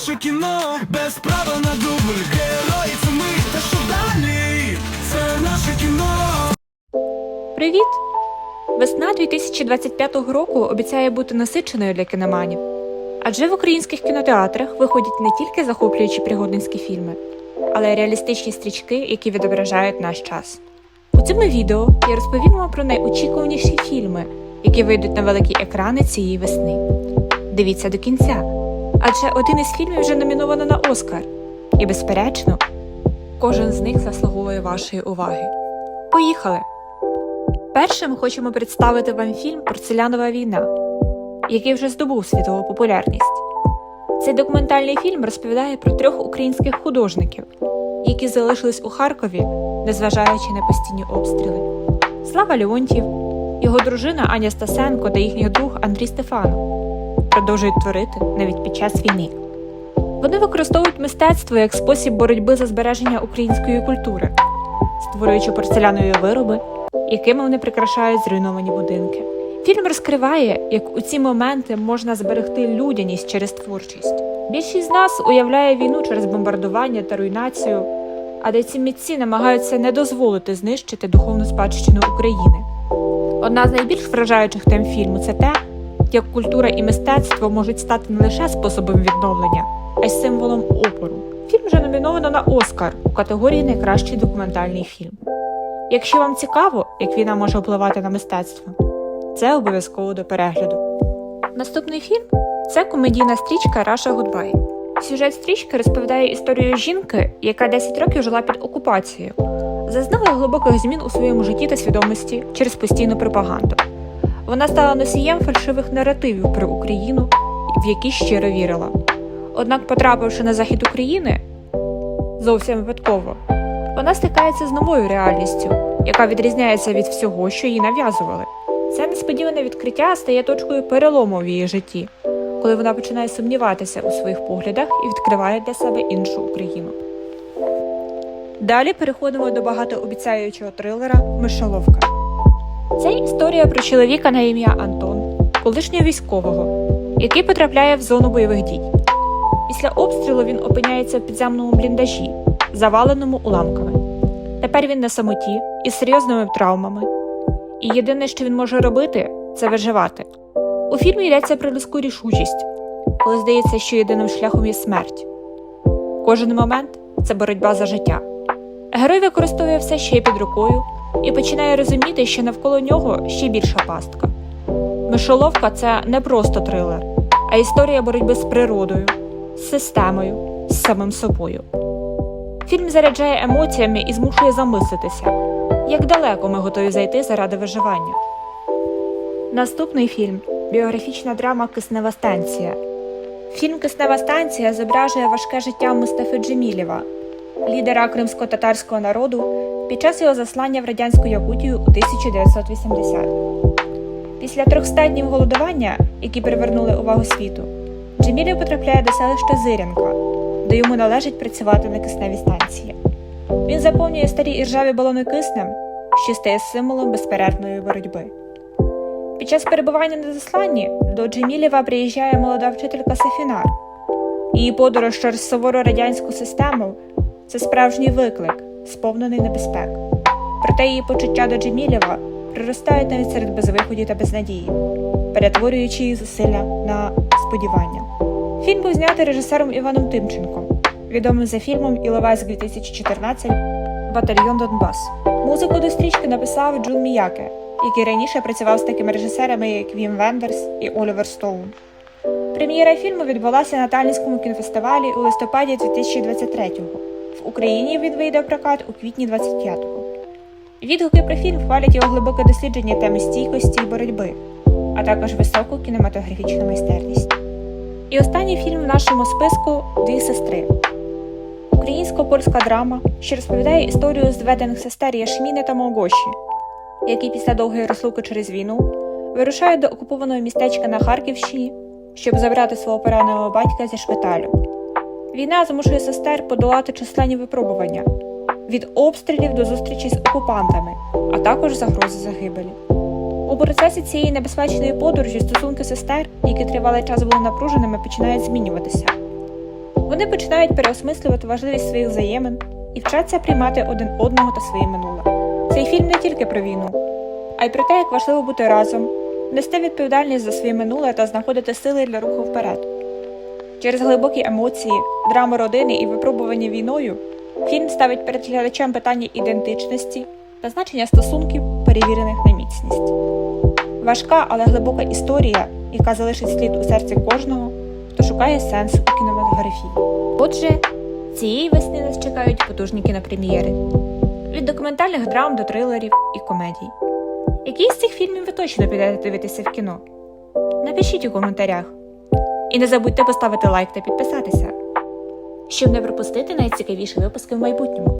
наше кіно, без права на дубль Герої це ми, та що далі? Це наше кіно. Привіт! Весна 2025 року обіцяє бути насиченою для кіноманів. Адже в українських кінотеатрах виходять не тільки захоплюючі пригодницькі фільми, але й реалістичні стрічки, які відображають наш час. У цьому відео я розповім вам про найочікуваніші фільми, які вийдуть на великі екрани цієї весни. Дивіться до кінця, адже один із фільмів вже номіновано на Оскар. І, безперечно, кожен з них заслуговує вашої уваги. Поїхали! Першим хочемо представити вам фільм Порцелянова війна, який вже здобув світову популярність. Цей документальний фільм розповідає про трьох українських художників, які залишились у Харкові, незважаючи на постійні обстріли. Слава Леонтів, його дружина Аня Стасенко та їхній друг Андрій Стефанов продовжують творити навіть під час війни. Вони використовують мистецтво як спосіб боротьби за збереження української культури, створюючи порцелянові вироби, якими вони прикрашають зруйновані будинки. Фільм розкриває, як у ці моменти можна зберегти людяність через творчість. Більшість з нас уявляє війну через бомбардування та руйнацію, а де ці митці намагаються не дозволити знищити духовну спадщину України. Одна з найбільш вражаючих тем фільму це те, як культура і мистецтво можуть стати не лише способом відновлення, а й символом опору. Фільм вже номіновано на Оскар у категорії Найкращий документальний фільм. Якщо вам цікаво, як війна може впливати на мистецтво, це обов'язково до перегляду. Наступний фільм це комедійна стрічка Раша Гудбай. Сюжет стрічки розповідає історію жінки, яка 10 років жила під окупацією, зазнала глибоких змін у своєму житті та свідомості через постійну пропаганду. Вона стала носієм фальшивих наративів про Україну, в які щиро вірила. Однак, потрапивши на захід України зовсім випадково, вона стикається з новою реальністю, яка відрізняється від всього, що їй нав'язували. Це несподіване відкриття стає точкою перелому в її житті, коли вона починає сумніватися у своїх поглядах і відкриває для себе іншу Україну. Далі переходимо до багатообіцяючого трилера Мишоловка. Це історія про чоловіка на ім'я Антон, колишнього військового, який потрапляє в зону бойових дій. Після обстрілу він опиняється в підземному бліндажі, заваленому уламками. Тепер він на самоті із серйозними травмами. І єдине, що він може робити, це виживати. У фільмі йдеться про людську рішучість, коли здається, що єдиним шляхом є смерть. Кожен момент це боротьба за життя. Герой використовує все, що є під рукою, і починає розуміти, що навколо нього ще більша пастка. Мишоловка це не просто трилер, а історія боротьби з природою, з системою, з самим собою. Фільм заряджає емоціями і змушує замислитися, як далеко ми готові зайти заради виживання. Наступний фільм біографічна драма Киснева станція. Фільм Киснева станція зображує важке життя Мустафи Джемілєва, лідера кримсько-татарського народу під час його заслання в радянську Якутію у 1980. Після трьохста днів голодування, які привернули увагу світу, Джемілєв потрапляє до селища Зирянка, де йому належить працювати на кисневій станції. Він заповнює старі іржаві балони киснем, що стає символом безперервної боротьби. Під час перебування на засланні до Джемілєва приїжджає молода вчителька Сафінар. Її подорож через сувору радянську систему це справжній виклик, сповнений небезпек. Проте її почуття до Джемілєва приростають навіть серед безвиходів та безнадії, перетворюючи її зусилля на сподівання. Фільм був знятий режисером Іваном Тимченком, відомим за фільмом Іловайськ 2014 Батальйон Донбас. Музику до стрічки написав Джун Міяке, який раніше працював з такими режисерами, як Вім Вендерс і Олівер Стоун. Прем'єра фільму відбулася на Таллінському кінофестивалі у листопаді 2023-го. В Україні він вийде в прокат у квітні 25-го. Відгуки про фільм хвалять його глибоке дослідження теми стійкості і боротьби, а також високу кінематографічну майстерність. І останній фільм в нашому списку Дві сестри. Українсько-польська драма, що розповідає історію зведених сестер Яшміни та Молгоші, які після довгої розлуки через війну вирушають до окупованого містечка на Харківщині, щоб забрати свого пораненого батька зі шпиталю. Війна змушує сестер подолати численні випробування від обстрілів до зустрічі з окупантами, а також загрози загибелі. У процесі цієї небезпечної подорожі стосунки сестер, які тривалий час були напруженими, починають змінюватися. Вони починають переосмислювати важливість своїх взаємин і вчаться приймати один одного та своє минуле. Цей фільм не тільки про війну, а й про те, як важливо бути разом, нести відповідальність за своє минуле та знаходити сили для руху вперед. Через глибокі емоції, драму родини і випробування війною фільм ставить перед глядачем питання ідентичності та значення стосунків, перевірених на міцність. Важка, але глибока історія, яка залишить слід у серці кожного, хто шукає сенс у кінематографії. Отже, цієї весни нас чекають потужні кінопрем'єри від документальних драм до трилерів і комедій. Який з цих фільмів ви точно підете дивитися в кіно? Напишіть у коментарях. І не забудьте поставити лайк та підписатися, щоб не пропустити найцікавіші випуски в майбутньому.